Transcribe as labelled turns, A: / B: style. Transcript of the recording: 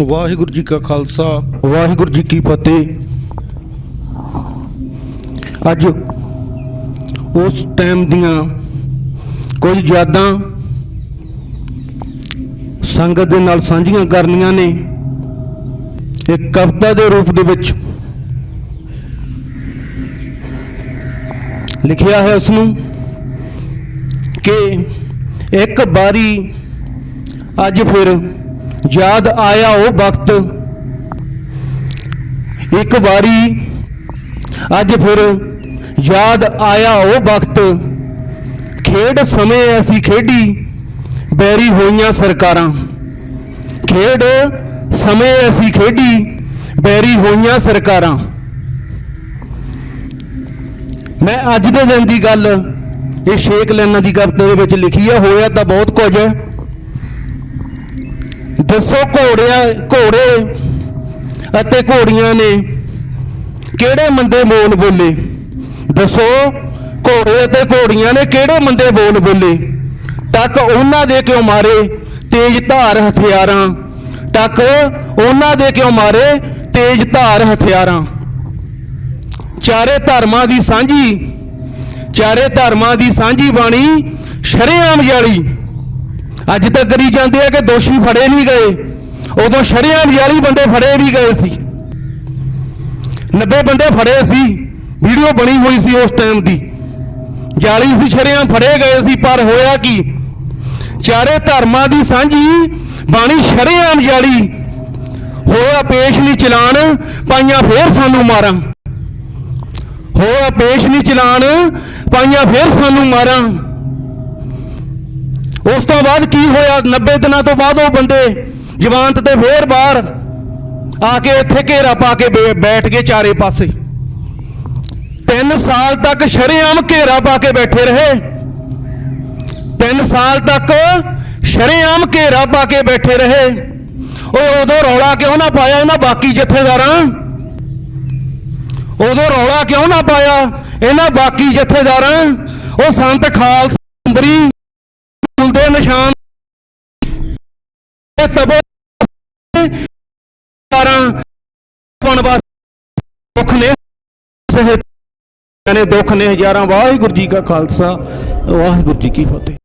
A: ਵਾਹਿਗੁਰੂ ਜੀ ਕਾ ਖਾਲਸਾ। ਵਾਹਿਗੁਰੂ ਜੀ ਕੀ ਫਤਿਹ। ਅੱਜ ਉਸ ਟਾਈਮ ਦੀਆਂ ਕੁਝ ਯਾਦਾਂ ਸੰਗਤ ਦੇ ਨਾਲ ਸਾਂਝੀਆਂ ਕਰਨੀਆਂ ਨੇ। ਇੱਕ ਕਵਿਤਾ ਦੇ ਰੂਪ ਦੇ ਵਿੱਚ ਲਿਖਿਆ ਹੈ ਉਸ ਨੂੰ ਕਿ ਇੱਕ ਵਾਰੀ ਅੱਜ ਫਿਰ ਯਾਦ ਆਇਆ ਉਹ ਵਕਤ। ਇੱਕ ਵਾਰੀ ਅੱਜ ਫਿਰ ਯਾਦ ਆਇਆ ਉਹ ਵਕਤ। ਖੇਡ ਸਮੇਂ ਐਸੀ ਖੇਡੀ, ਬੈਰੀ ਹੋਈਆਂ ਸਰਕਾਰਾਂ। ਖੇਡ ਸਮੇਂ ਐਸੀ ਖੇਡੀ, ਬੈਰੀ ਹੋਈਆਂ ਸਰਕਾਰਾਂ। ਮੈਂ ਅੱਜ ਦੇ ਦਿਨ ਦੀ ਗੱਲ, ਇਹ ਸ਼ੇਖ ਲੈਣਾ ਦੀ ਕਵਿਤਾ ਦੇ ਵਿੱਚ ਲਿਖੀ ਹੈ ਹੋਇਆ ਤਾਂ ਬਹੁਤ ਕੁਝ। ਹੈ ਦੱਸੋ ਘੋੜਿਆਂ, ਘੋੜੇ ਅਤੇ ਘੋੜੀਆਂ ਨੇ ਕਿਹੜੇ ਮੰਦੇ ਬੋਲ ਬੋਲੇ? ਦੱਸੋ, ਘੋੜੇ ਅਤੇ ਘੋੜੀਆਂ ਨੇ ਕਿਹੜੇ ਮੰਦੇ ਬੋਲ ਬੋਲੇ? ਟੱਕ ਉਹਨਾਂ ਦੇ ਕਿਉਂ ਮਾਰੇ ਤੇਜ਼ ਧਾਰ ਹਥਿਆਰਾਂ? ਟੱਕ ਉਹਨਾਂ ਦੇ ਕਿਉਂ ਮਾਰੇ ਤੇਜ਼ ਧਾਰ ਹਥਿਆਰਾਂ? ਚਾਰੇ ਧਰਮਾਂ ਦੀ ਸਾਂਝੀ, ਚਾਰੇ ਧਰਮਾਂ ਦੀ ਸਾਂਝੀ ਬਾਣੀ ਸ਼ਰੇਆਮ ਜਾਲੀ। ਅੱਜ ਤੱਕ ਕਰੀ ਜਾਂਦੇ ਆ ਕਿ ਦੋਸ਼ੀ ਫੜੇ ਨਹੀਂ ਗਏ। ਉਦੋਂ ਸ਼ਰੇਆਮ ਜਾਲੀ ਬੰਦੇ ਫੜੇ ਵੀ ਗਏ ਸੀ। 90 ਬੰਦੇ ਫੜੇ ਸੀ। ਵੀਡੀਓ ਬਣੀ ਹੋਈ ਸੀ ਉਸ ਟਾਈਮ ਦੀ। ਜਾਲੀ ਸੀ ਸ਼ਰੇਆਮ ਫੜੇ ਗਏ ਸੀ, ਪਰ ਹੋਇਆ ਕੀ? ਚਾਰੇ ਧਰਮਾਂ ਦੀ ਸਾਂਝੀ ਬਾਣੀ ਸ਼ਰੇਆਮ ਜਾਲੀ ਹੋਇਆ ਪੇਸ਼ ਨਹੀਂ ਚਲਾਨ ਪਾਈਆਂ ਫੇਰ ਸਾਨੂੰ ਮਾਰਾਂ। ਹੋਇਆ ਪੇਸ਼ ਨਹੀਂ ਚਲਾਨ ਪਾਈਆਂ ਫੇਰ ਸਾਨੂੰ ਮਾਰਾਂ। ਉਸ ਤੋਂ ਬਾਅਦ ਕੀ ਹੋਇਆ? 90 ਦਿਨਾਂ ਤੋਂ ਬਾਅਦ ਉਹ ਬੰਦੇ ਜਵਾਨਤ ਤੇ ਫੇਰ ਬਾਹਰ ਆ ਕੇ ਇੱਥੇ ਘੇਰਾ ਪਾ ਕੇ ਬੈਠ ਗਏ ਚਾਰੇ ਪਾਸੇ। 3 ਸਾਲ ਤੱਕ ਸ਼ਰੇਆਮ ਘੇਰਾ ਪਾ ਕੇ ਬੈਠੇ ਰਹੇ। 3 ਸਾਲ ਤੱਕ ਸ਼ਰੇਆਮ ਘੇਰਾ ਪਾ ਕੇ ਬੈਠੇ ਰਹੇ। ਉਹ ਉਦੋਂ ਰੌਲਾ ਕਿਉਂ ਨਾ ਪਾਇਆ ਇਹਨਾਂ ਬਾਕੀ ਜਥੇਦਾਰਾਂ? ਉਦੋਂ ਰੌਲਾ ਕਿਉਂ ਨਾ ਪਾਇਆ ਇਹਨਾਂ ਬਾਕੀ ਜਥੇਦਾਰਾਂ? ਉਹ ਸੰਤ ਖਾਲਸਾ ਨਿਸ਼ਾਨ ਤਬੋ ਕਾਰਾਂ ਪਣ ਦੁੱਖ ਨੇ ਸਹਿ ਨੇ ਦੁੱਖ ਨੇ। ਹਜ਼ਾਰਾਂ ਵਾਹਿਗੁਰੂ ਜੀ ਕਾ ਖਾਲਸਾ, ਵਾਹਿਗੁਰੂ ਜੀ ਕੀ ਫਤਿਹ।